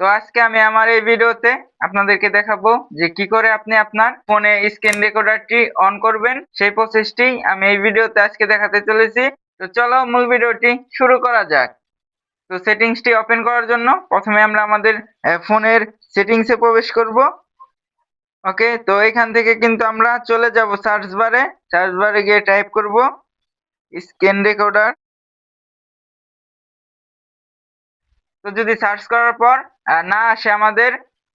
তো আজকে আমি আমার এই ভিডিওতে আপনাদেরকে দেখাবো যে কি করে আপনি আপনার ফোনে স্ক্রিন রেকর্ডারটি অন করবেন। সেই প্রসেসটি আমি এই ভিডিওতে আজকে দেখাতে চলেছি। তো চলো মূল ভিডিওটি শুরু করা যাক। তো সেটিংসটি ওপেন করার জন্য প্রথমে আমরা আমাদের ফোনের সেটিংসে প্রবেশ করব। ওকে, তো এখান থেকে কিন্তু আমরা চলে যাব সার্চ বারে সার্চ বারে গিয়ে টাইপ করব, স্ক্রিন রেকর্ডার। তো যদি সার্চ করার পর না আসে আমাদের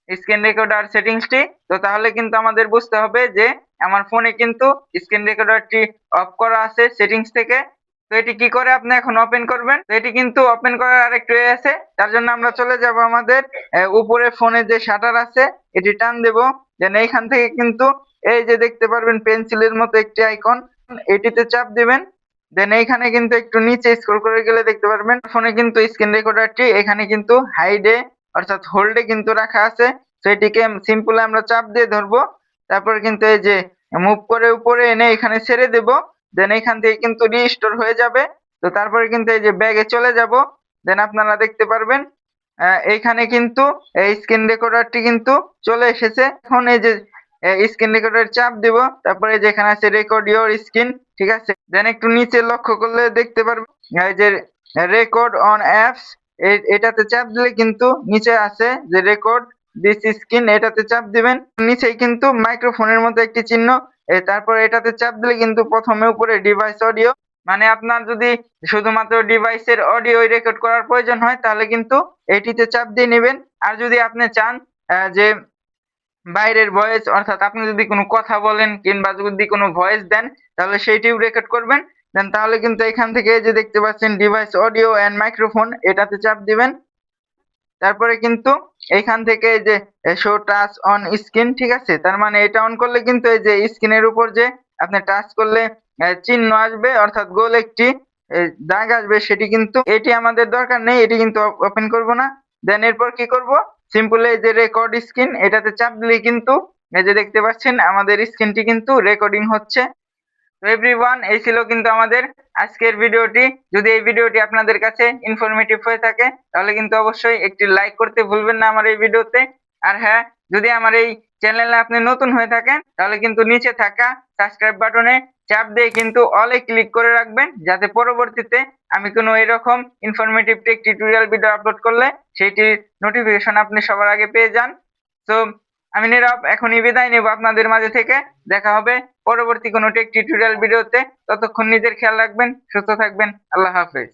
স্ক্রিন রেকর্ডার সেটিংসটি তো তাহলে কিন্তু আমাদের বুঝতে হবে যে আমার ফোনে কিন্তু স্ক্রিন রেকর্ডারটি অফ করা আছে সেটিংস থেকে। তো এটি কি করে আপনি এখন ওপেন করবেন? তো এটি কিন্তু ওপেন করার আরেকটু ওয়ে আছে, তার জন্য আমরা চলে যাব আমাদের উপরে ফোনে যে শাটার আছে, এটি টান দেব। দেন এইখান থেকে কিন্তু এই যে দেখতে পারবেন পেন্সিলের মতো একটি আইকন এটিতে চাপ দিবেন। দেন এইখানে কিন্তু একটু নিচে স্ক্রল করে গেলে দেখতে পারবেন। ফোনে কিন্তু স্ক্রিন রেকর্ডারটি এখানে কিন্তু হাইডে অর্থাৎ হোল্ডে কিন্তু রাখা আছে। তো এটিকে সিম্পল আমরা চাপ দিয়ে ধরবো। তারপর কিন্তু এই যে মুভ করে উপরে এনে এখানে ছেড়ে দেব। দেন এখান থেকে কিন্তু রিস্টোর হয়ে যাবে। তো তারপরে কিন্তু এই যে ব্যাগে চলে যাব। দেন আপনারা দেখতে পারবেন এইখানে কিন্তু এই স্ক্রিন রেকর্ডারটি কিন্তু চলে এসেছে। এখন এই যে স্ক্রিন রেকর্ডার চাপ দিব। তারপরে যেখানে আছে রেকর্ড ইওর স্ক্রিন ঠিক আছে? দেন একটু নিচে লক্ষ্য করলে দেখতে পারবেন এই যে রেকর্ড অন অ্যাপস এটাতে চাপ দিলে কিন্তু নিচে আছে যে রেকর্ড দিস স্ক্রিন এটাতে চাপ দিবেন। নিচেই কিন্তু মাইক্রোফোনের মতো একটি চিহ্ন তারপর এটাতে চাপ দিলে কিন্তু প্রথমে উপরে ডিভাইস অডিও মানে আপনার যদি শুধুমাত্র ডিভাইসের অডিও রেকর্ড করার প্রয়োজন হয়, তাহলে কিন্তু এটিতে চাপ দিয়ে নেবেন। আর যদি আপনি চান যে বাইরের ভয়েস অর্থাৎ আপনি যদি কোনো কথা বলেন কিংবা যদি কোনো ভয়েস দেন, তাহলে সেইটিও রেকর্ড করবেন। দেন তাহলে কিন্তু এখান থেকে যে দেখতে পাচ্ছেন ডিভাইস অডিও এন্ড মাইক্রোফোন এটাতে চাপ দিবেন। তারপরে কিন্তু এখান থেকে যে শো টাচ অন স্ক্রিন ঠিক আছে? তার মানে এটা অন করলে কিন্তু এই যে স্ক্রিনের উপর যে আপনি টাচ করলে চিহ্ন আসবে, অর্থাৎ গোল একটি দাগ আসবে, সেটি কিন্তু, এটি আমাদের দরকার নেই, এটি কিন্তু ওপেন করব না। দেন এরপর কি করব? সিম্পল এই যে রেকর্ড স্ক্রিন এটাতে চাপ দিলে কিন্তু এই যে দেখতে পাচ্ছেন, আমাদের স্ক্রিনটি কিন্তু রেকর্ডিং হচ্ছে। তো এভরিওয়ান এই ছিল কিন্তু আমাদের আজকের ভিডিওটি। যদি এই ভিডিওটি আপনাদের কাছে ইনফরমেটিভ হয়ে থাকে, তাহলে কিন্তু অবশ্যই একটি লাইক করতে ভুলবেন না আমার এই ভিডিওতে। আর হ্যাঁ যদি আমার এই চ্যানেলে আপনি নতুন হয়ে থাকেন, তাহলে কিন্তু নিচে থাকা সাবস্ক্রাইব বাটনে চাপ দিয়ে কিন্তু অলে ক্লিক করে রাখবেন, যাতে পরবর্তীতে আমি কোনো এরকম informative tech tutorial video upload করলে সেইটির নোটিফিকেশন আপনি সবার আগে পেয়ে যান। তো আমি নীরব, এখনই বিদায় নেব আপনাদের মাঝে থেকে। দেখা হবে পরবর্তী কোনো টেক টিউটোরিয়াল ভিডিওতে ততক্ষণ নিজের খেয়াল রাখবেন, সুস্থ থাকবেন। আল্লাহ হাফেজ।